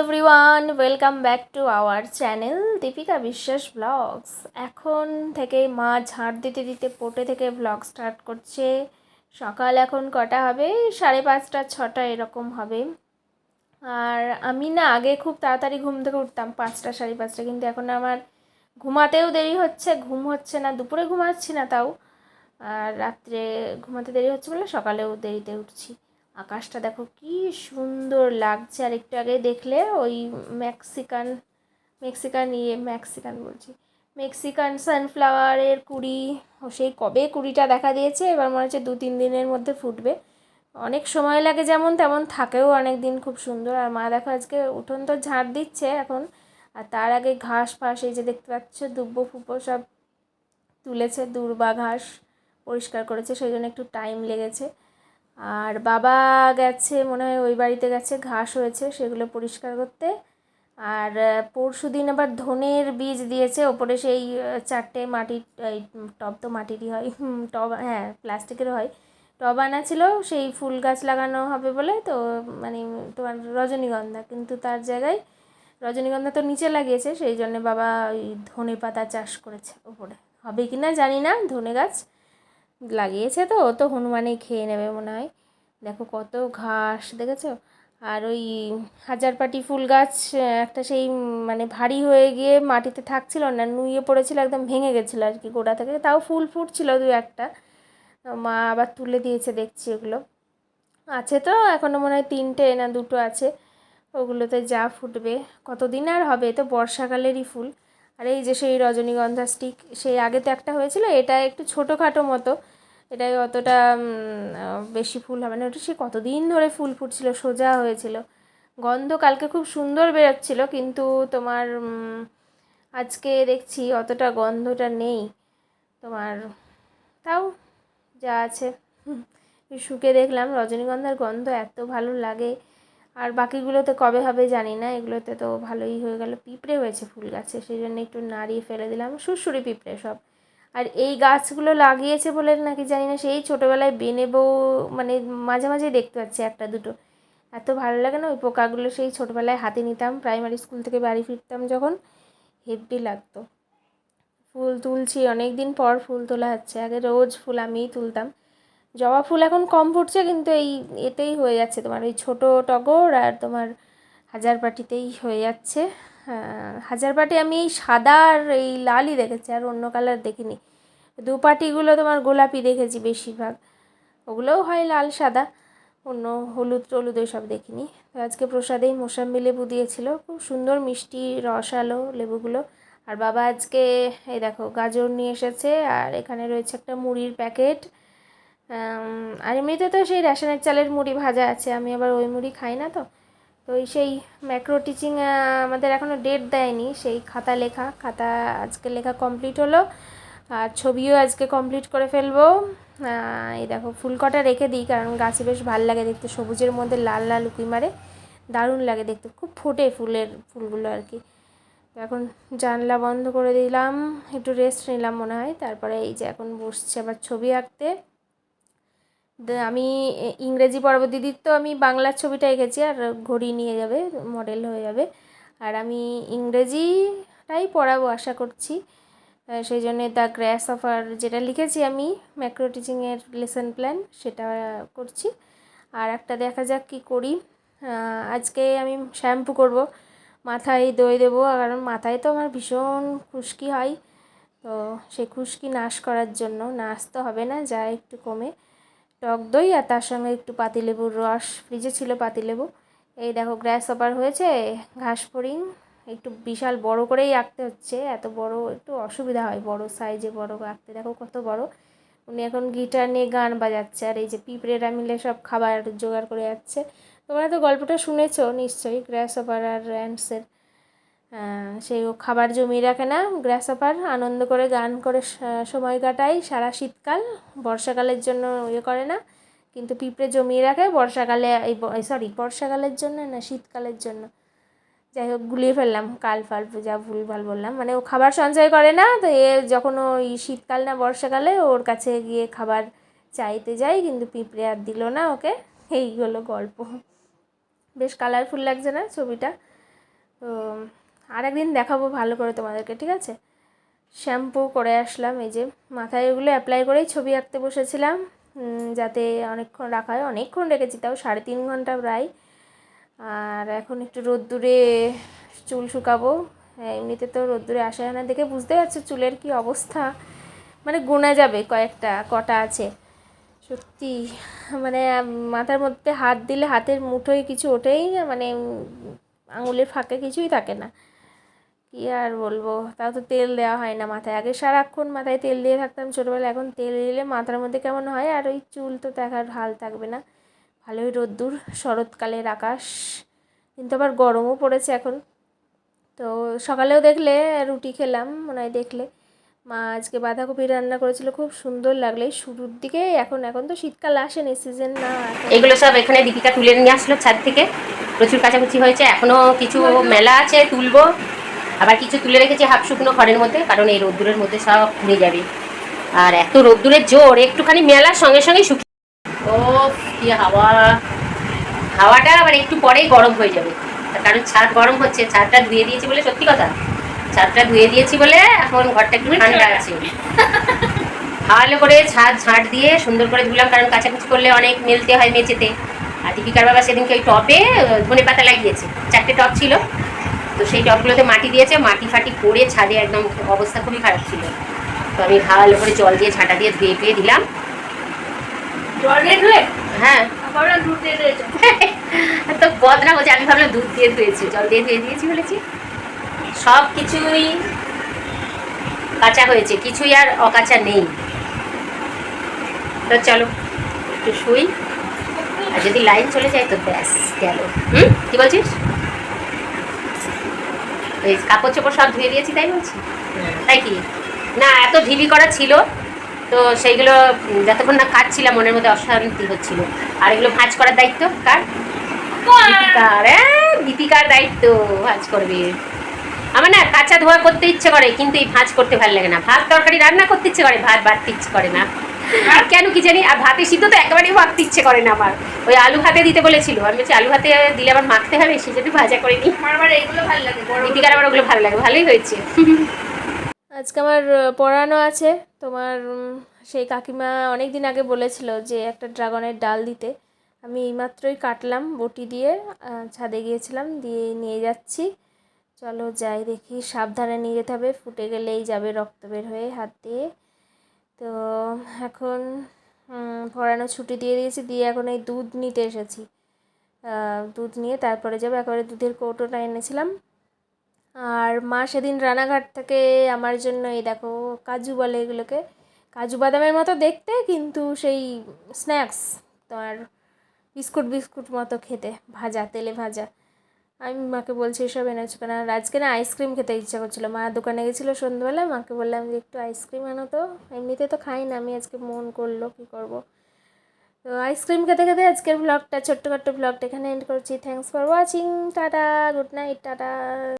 Everyone welcome back to our channel Deepika Biswas vlogs এখন থেকে মা ঝাড় দিতে দিতে পোটে থেকে ব্লগ স্টার্ট করছে। সকাল এখন কটা হবে? সাড়ে পাঁচটা, ছটা এরকম হবে। আর আমি না আগে খুব তাড়াতাড়ি ঘুম থেকে উঠতাম, পাঁচটা, সাড়ে পাঁচটা। কিন্তু এখন আমার ঘুমাতেও দেরি হচ্ছে, ঘুম হচ্ছে না। দুপুরে ঘুমাচ্ছি না তাও। আর রাত্রে ঘুমাতে দেরি হচ্ছে বলে সকালেও দেরিতে উঠছি। আকাশটা দেখো কি সুন্দর লাগছে। আর একটু আগে দেখলে ওই মেক্সিকান মেক্সিকান ইয়ে মেক্সিকান বলছি। মেক্সিকান সানফ্লাওয়ারের কুড়ি সেই কবে কুড়িটা দেখা দিয়েছে? এবার মনে হচ্ছে দু তিন দিনের মধ্যে ফুটবে। অনেক সময় লাগে যেমন তেমন থাকেও অনেক দিন খুব সুন্দর। আর মা দেখো আজকে উঠোন তো ঝাড় দিচ্ছে এখন। আর তার আগে ঘাস ফাস, এই যে দেখতে পাচ্ছ, দুব্বো ফুব্বো সব তুলেছে, দূর্বা ঘাস পরিষ্কার করেছে, সেই জন্য একটু টাইম লেগেছে। আর বাবা গেছে, মনে হয় ওই বাড়িতে গেছে, ঘাস হয়েছে, সেগুলো পরিষ্কার করতে। আর পরশু দিন আবার ধনের বীজ দিয়েছে, ওপরে সেই চারটে মাটির এই টব তো মাটিরই হয় টব হ্যাঁ প্লাস্টিকের হয়। টব আনা ছিল, সেই ফুল গাছ লাগানো হবে বলে তো মানে তোমার রজনীগন্ধা, কিন্তু তার জায়গায় রজনীগন্ধা তো নিচে লাগিয়েছে, সেই জন্য বাবা ওই ধনে পাতা চাষ করেছে ওপরে। হবে কি না জানি না, ধনে গাছ। লাগিয়েছে তো তো হনুমানেই খেয়ে নেবে মনে হয়। দেখো কত ঘাস, দেখেছ? আর ওই হাজারপাটি ফুল গাছ, একটা সেই মানে ভারী হয়ে গিয়ে মাটিতে থাকছিল না নুয়ে পড়েছিল, একদম ভেঙে গেছিল আর কি গোড়া থেকে। তাও ফুল ফুটছিল দু একটা। মা আবার তুলে দিয়েছে, দেখছি ওগুলো। আছে তো এখনও মনে হয় তিনটে না দুটো আছে। ওগুলোতে যা ফুটবে। কতদিন আর হবে? তো বর্ষাকালেরই ফুল। আর এই যে সেই রজনীগন্ধা স্টিক সেই আগে তো একটা হয়েছিল, এটা একটু ছোটোখাটো মতো। এটাই অতটা বেশি ফুল হবে না। ওটা সে কতদিন ধরে ফুল ফুটছিল, সোজা হয়েছিল। গন্ধ কালকে খুব সুন্দর বেরোচ্ছিল, কিন্তু তোমার আজকে দেখছি অতটা গন্ধটা নেই। তোমার, তাও যা আছে। শুকে দেখলাম, রজনীগন্ধার গন্ধ এত ভালো লাগে। আর বাকিগুলোতে কবে হবে জানি না, এগুলোতে তো ভালোই হয়ে গেল। পিঁপড়ে হয়েছে ফুল গাছে, সেই জন্য একটু নাড়িয়ে ফেলে দিলাম। সুরসুরি পিঁপড়ে সব। আর এই গাছগুলো লাগিয়েছে বলে নাকি জানি না, সেই ছোটোবেলায় বেনে বউ মানে মাঝে মাঝে দেখতে পাচ্ছি একটা দুটো। এত ভালো লাগে না ওই পোকাগুলো, সেই ছোটোবেলায় হাতে নিতাম প্রাইমারি স্কুল থেকে বাড়ি ফিরতাম যখন, হেব্বি লাগতো। ফুল তুলছি অনেক দিন পর ফুল তোলা হচ্ছে, আগে রোজ ফুল আমিই তুলতাম। জবা ফুল এখন কম ফুটছে, কিন্তু এই এতেই হয়ে যাচ্ছে তোমার, ওই ছোটো টগর আর তোমার হাজার পাটিতেই হয়ে যাচ্ছে। হাজার পাটি আমি এই সাদা আর এই লালই দেখেছি, আর অন্য কালার দেখিনি। দু পাটিগুলো তোমার গোলাপি দেখেছি বেশিরভাগ। ওগুলোও হয় লাল, সাদা, অন্য হলুদ, টলুদ সব দেখিনি। তো আজকে প্রসাদেই মোসাম্বি লেবু দিয়েছিল, খুব সুন্দর মিষ্টি রসালো লেবুগুলো। আর বাবা আজকে, এই দেখো, গাজর নিয়ে এসেছে, আর এখানে রয়েছে একটা মুড়ির প্যাকেট। আর এমনিতে তো সেই রেশনের চালের মুড়ি ভাজা আছে, আমি আবার ওই মুড়ি খাই না তো। তো সেই ম্যাক্রো টিচিং আমাদের এখনও ডেট দেয়নি। সেই খাতা লেখা, খাতা আজকে লেখা কমপ্লিট হলো। আর ছবিও আজকে কমপ্লিট করে ফেলব। এই দেখো, ফুল কটা রেখে দিই, কারণ গাছে বেশ ভালো লাগে দেখতে। সবুজের মধ্যে লাল লাল উকি মারে, দারুণ লাগে দেখতে। খুব ফোটে ফুলের, ফুলগুলো আর কি। এখন জানলা বন্ধ করে দিলাম, একটু রেস্ট নিলাম মনে হয়। তারপরে এই যে এখন বসছে আবার ছবি আঁকতে। আমি ইংরেজি পড়াবো দিদির তো আমি বাংলার ছবিটা এঁকেছি আর ঘড়ি নিয়ে যাবে মডেল হয়ে যাবে। আর আমি ইংরেজিটাই পড়াবো আশা করছি। সেই জন্যে দ্য গ্র্যাস অফার যেটা লিখেছি আমি, ম্যাক্রো টিচিংয়ের লেসন প্ল্যান, সেটা করছি। আর একটা দেখা যাক কী করি। আজকে আমি শ্যাম্পু করব, মাথায় দই দেবো, কারণ মাথায় তো আমার ভীষণ খুশকি হয়। তো সেই খুশকি নাশ করার জন্য, নাশ তো হবে না, যা একটু কমে। টক দই আর তার সঙ্গে একটু পাতিলেবুর রস, ফ্রিজে ছিল পাতিলেবু। এই দেখো গ্র্যাস অপার হয়েছে, ঘাস ফড়িং, একটু বিশাল বড় করেই আঁকতে হচ্ছে, এত বড়, একটু অসুবিধা হয় বড় সাইজে বড় আঁকতে, দেখো কত বড়। উনি এখন গিটার নিয়ে গান বাজাচ্ছে, আর এই যে পিঁপড়েরা মিলে সব খাবার জোগাড় করে যাচ্ছে। তোমরা তো গল্পটা শুনেছো, নিশ্চয়ই গ্র্যাস অপার আর অ্যান্ডসের সেই খাবার জমিয়ে রাখে না গ্রাসহপার আনন্দ করে, গান করে সময় কাটায়, সারা শীতকাল, বর্ষাকালের জন্য ইয়ে করে না, কিন্তু পিঁপড়ে জমিয়ে রাখে, বর্ষাকালে, এই সরি বর্ষাকালের জন্য না, শীতকালের জন্য। যাই হোক, গুলিয়ে ফেললাম, কাল ফাল যা ভুলভাল বললাম মানে ও খাবার সঞ্চয় করে না, তো এ যখন ওই শীতকাল না, বর্ষাকালে, ওর কাছে গিয়ে খাবার চাইতে যাই, কিন্তু পিঁপড়ে আর দিল না ওকে, এই হলো গল্প। বেশ কালারফুল লাগছে না ছবিটা, তো আরেকদিন দেখাবো ভালো করে তোমাদেরকে ঠিক আছে? শ্যাম্পু করে আসলাম এই যে মাথায় ওগুলো অ্যাপ্লাই করেই ছবি আঁকতে বসেছিলাম যাতে অনেকক্ষণ রাখা হয়। অনেকক্ষণ রেখেছি তাও সাড়ে তিন ঘণ্টা প্রায়। আর এখন একটু রোদ্দুরে চুল শুকাবো। হ্যাঁ, এমনিতে তো রোদ্দুরে আসা হয় না দেখে বুঝতে পারছ চুলের কি অবস্থা। মানে গোনা যাবে কয়েকটা কটা আছে। সত্যি মানে মাথার মধ্যে হাত দিলে হাতের মুঠোয় কিছু ওঠেই না মানে আঙুলের ফাঁকে কিছুই থাকে না। কি আর বলব? তাও তো তেল দেওয়া হয় না মাথায়। আগে সারাক্ষণ মাথায় তেল দিয়ে থাকতাম ছোটোবেলায় এখন তেল দিলে মাথার মধ্যে কেমন হয়? আর ওই চুল তো দেখার হাল থাকবে না। ভালোই রোদ্দুর শরৎকালের আকাশ। কিন্তু আবার গরমও পড়েছে এখন। তো সকালেও দেখলে রুটি খেলাম মনে হয় দেখলে। মা আজকে বাঁধাকপি রান্না করেছিল খুব সুন্দর লাগলে। এই শুরুর দিকে এখন এখন তো শীতকাল আসেনি সিজন না এগুলো সব এখানে দীপিকা তুলে নিয়ে আসলো ছাদ থেকে। প্রচুর কাচাকুচি হয়েছে এখনও কিছু মেলা আছে তুলবো। আবার কিছু তুলে রেখেছি হাফ শুকনো খড়ের মধ্যে, কারণ এই রোদ্দুরের মধ্যে সব পুড়ে যাবে। আর এত রোদ্দুরের জোর, একটুখানি মেলার সঙ্গে সঙ্গে শুকিয়ে ও কি হাওয়া। হাওয়াটা আবার একটু পরেই গরম হয়ে যাবে। কারণ ছাদ গরম হচ্ছে, ছাদটা ধুয়ে দিয়েছি বলে সত্যি কথা। ছাদটা ধুয়ে দিয়েছি বলে এখন ঘরটা একটু ঠান্ডা আছে। ভালো করে ছাদ ঝাঁট দিয়ে সুন্দর করে ধুলাম, কারণ কাচাকুচি করলে অনেক মেলতে হয় মেঝেতে। আর দীপিকার বাবা সেদিনকে ওই টপে ধনে পাতা লাগিয়েছে। চারটে টপ ছিল। তো সেই টপগুলোতে মাটি দিয়েছে মাটি ফাটি পড়ে ছাদে একদম অবস্থা খুবই খারাপ ছিল। তো আমি ভালো করে জল দিয়ে ঝাঁটা দিয়ে ধুয়ে টুয়ে দিলাম। জল দিয়ে ধুয়ে? হ্যাঁ। তো বদনা হচ্ছে আমি ভাবলাম দুধ দিয়ে ধুয়েছি জল দিয়ে ধুয়ে দিয়েছি বলেছি। সব কিছুই কাঁচা হয়েছে কিছুই আর অকাঁচা নেই। তো চলো একটু শুই। আর যদি লাইন চলে যায় তো ব্যাস গেল। হুম? কি বলছিস? এই কাপড় চোপড় সব ধুয়ে দিয়েছি তাই বলছি? তাই কি? না এত ঢিবি করা ছিল তো সেইগুলো যতক্ষণ না কাটছিলাম মনের মধ্যে অশান্তি হচ্ছিল। আর এগুলো ভাঁজ করার দায়িত্ব কার? দীপিকার হ্যাঁ দীপিকার দায়িত্ব ভাঁজ করবে। আমার না কাঁচা ধোয়া করতে ইচ্ছে করে কিন্তু এই ভাঁজ করতে ভালো লাগে না। ভাত তরকারি রান্না করতে ইচ্ছে করে ভাত বাড়তে ইচ্ছে করে না। কেন কি জানি আর ভাতে সিদ্ধ তো একেবারেই মাখতে ইচ্ছে করে না আমার। ওই আলু ভাতে দিতে বলেছিল। আমি বলছি আলু ভাতে দিলে আবার মাখতে হবে সে যদি ভাজা করে নিই। আমার আবার এইগুলো ভালো লাগে দীপিকার আবার ওগুলো ভালো লাগে ভালোই হয়েছে। আজকে আমার পড়ানো আছে। তোমার সেই কাকিমা অনেক দিন আগে বলেছিল যে একটা ড্রাগনের ডাল দিতে। আমি এইমাত্রই কাটলাম বটি দিয়ে ছাদে গিয়েছিলাম দিয়ে নিয়ে যাচ্ছি। চলো যাই দেখি সাবধানে নিয়ে যেতে হবে ফুটে গেলেই যাবে রক্ত বের হয়ে হাত দিয়ে। তো এখন পড়ানো ছুটি দিয়ে দিয়েছি, দিয়ে এখন এই দুধ নিতে এসেছি। দুধ নিয়ে তারপরে যাব, একেবারে দুধের কৌটোটা এনেছিলাম। আর মা সেদিন রানাঘাট থেকে আমার জন্য এই দেখো কাজু বলে এগুলোকে, কাজু বাদামের মতো দেখতে, কিন্তু সেই স্ন্যাক্স তোমার বিস্কুট বিস্কুট মতো খেতে, ভাজা, তেলে ভাজা। আমি মাকে বলছি, এসব এনেছো কেন? আর আজকে না আইসক্রিম খেতে ইচ্ছা করছিল। মা দোকানে গেছিল সন্ধ্যাবেলা মাকে বললাম যে, একটু আইসক্রিম আনো তো। এমনিতে তো খাই না, আমি আজকে মন করল, কী করব? তো আইসক্রিম খেতে খেতে আজকের ব্লগটা ছোট্ট ছোট্ট ব্লগটা এখানে এন্ড করছি। Thanks for watching tata good night tata.